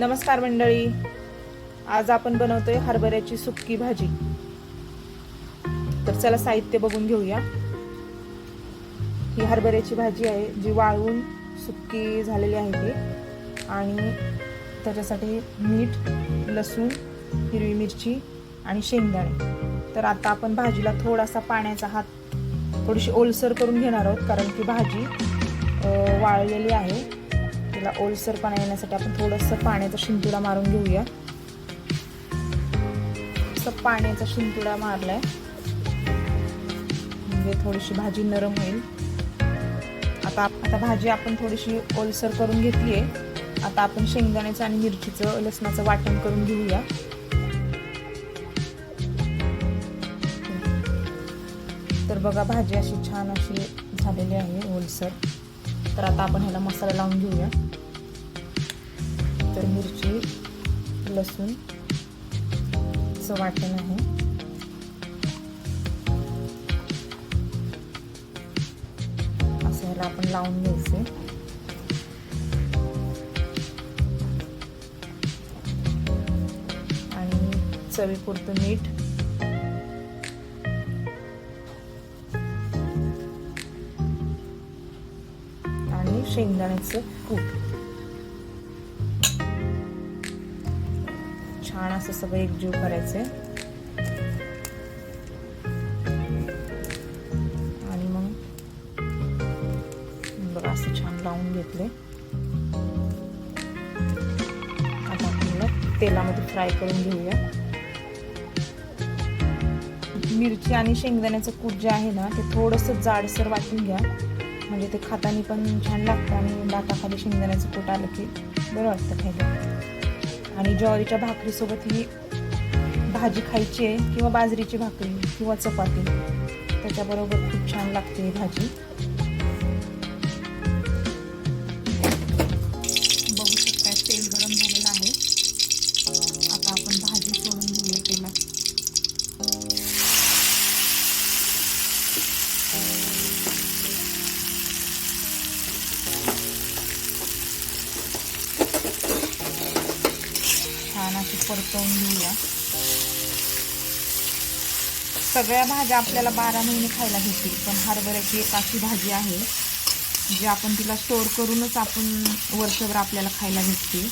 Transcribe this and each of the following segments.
नमस्कार मंडळी. आज आपण बनवतोय हरभऱ्याची सुक्की भाजी. तर चला साहित्य बघून घेऊया. ही हरभऱ्याची भाजी आहे जी वाळवून सुक्की झालेली आहे ती. आणि त्याच्यासाठी मीठ लसूण हिरवी मिरची आणि शेंगदाणे. तर आता आपण भाजीला थोडासा पाण्याचा हात थोडीशी ओलसर करून घेणार आहोत कारण की भाजी वाळलेली आहे. तिला ओलसरपणा येण्यासाठी आपण थोडंसं पाण्याचा शिंतुडा मारून घेऊया. असं पाण्याचा शिंतुडा मारलाय. म्हणजे थोडीशी भाजी नरम होईल. आता आता भाजी आपण थोडीशी ओलसर करून घेतलीये. आता आपण शेंगदाण्याचं आणि मिरचीचं लसणाचं वाटण करून घेऊया. तर बघा भाजी अशी छान अशी झालेली आहे ओलसर तर आता आपण ह्याला मसाला लावून घेऊया. तर मिरची लसूण असं वाटण आहे. असं ह्याला आपण लावून घ्यायचे. आणि चवीपुरतं मीठ शेंगदाण्याचं कूट. छान असं सगळं एकजीव करायचंय. आणि मग बघा असं छान लावून घेतले आता आपल्याला तेलामध्ये फ्राय करून घेऊया. मिरची आणि शेंगदाण्याचं कूट जे आहे ना ते थोडंसं जाडसर वाटून घ्या. म्हणजे ते खातानी पण छान लागतं आणि दाताखाली शेंगदाण्याचं पोट आलं की बरं वाटतं खायला. आणि ज्वारीच्या भाकरीसोबत ही भाजी खायची आहे किंवा बाजरीची भाकरी किंवा चपाती. त्याच्याबरोबर खूप छान लागते ही भाजी. बघू शकता तेल गरम झालेलं आहे. आता आपण भाजी सोडून घेऊया तेलात. छान परतवून घेऊया. सगळ्या भाज्या आपल्याला बारा महिने खायला भेटतील पण हरभऱ्याची एक अशी भाजी आहे जी आपण तिला स्टोअर करूनच आपण वर्षभर आपल्याला खायला भेटते.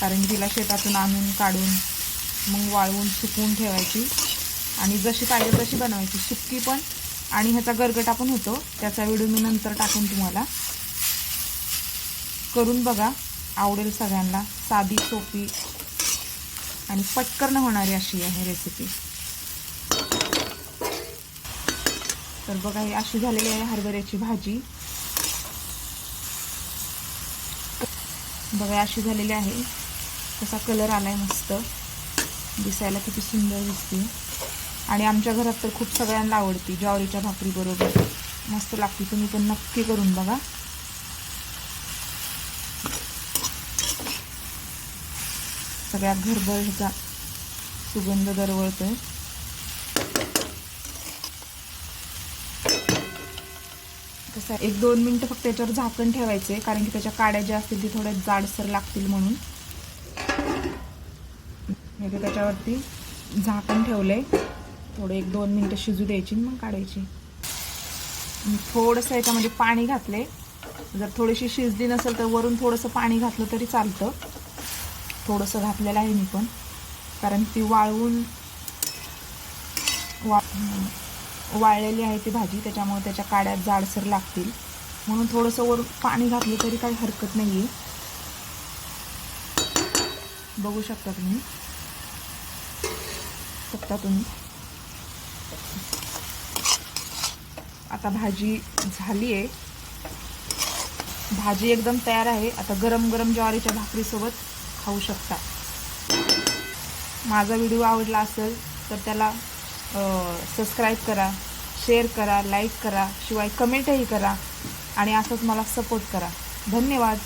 कारण तिला शेतातून आणून काढून मग वाळवून सुकवून ठेवायची. आणि जशी पाहिजे तशी बनवायची. सुक्की पण आणि ह्याचा गरगटा पण होतो. त्याचा व्हिडिओ मी नंतर टाकून तुम्हाला. करून बघा. आवडेल सगळ्यांना. साधी सोपी आणि पटकन होणारी अशी आहे रेसिपी तर बघा ही अशी झालेली आहे हरभऱ्याची भाजी. बघा अशी झालेली आहे. कसा कलर आलाय मस्त. दिसायला किती सुंदर दिसते. आणि आमच्या घरात तर खूप सगळ्यांना आवडते ज्वारीच्या भाकरी बरोबर. मस्त लागते तुम्ही पण नक्की करून बघा. सगळ्या घरभर ह्याचा सुगंध दरवळतोय. कसं एक दोन मिनटं फक्त याच्यावर झाकण ठेवायचे कारण की त्याच्या काड्या ज्या असतील ते थोड्या जाडसर लागतील म्हणून. मी त्याच्यावरती झाकण ठेवलंय. थोडं एक दोन मिनटं शिजू द्यायची मग काढायची. थोडंसं याच्यामध्ये पाणी घातले जर थोडीशी शिजली नसेल तर वरून थोडंसं पाणी घातलं तरी चालतं. थोडंसं घातलेलं आहे मी पण. कारण ती वाळवून वा वाळलेली आहे ती भाजी त्याच्यामुळे त्याच्या काड्यात जाडसर लागतील. म्हणून थोडंसं वर पाणी घातलं तरी काही हरकत नाही आहे बघू शकता तुम्ही. शकता तुम्ही. आता भाजी झाली आहे भाजी एकदम तयार आहे. आता गरम गरम ज्वारीच्या भाकरीसोबत खाऊ शकता. माझा व्हिडिओ आवडला असेल तर त्याला सबस्क्राईब करा शेअर करा लाईक करा शिवाय कमेंटही करा आणि असंच मला सपोर्ट करा. धन्यवाद.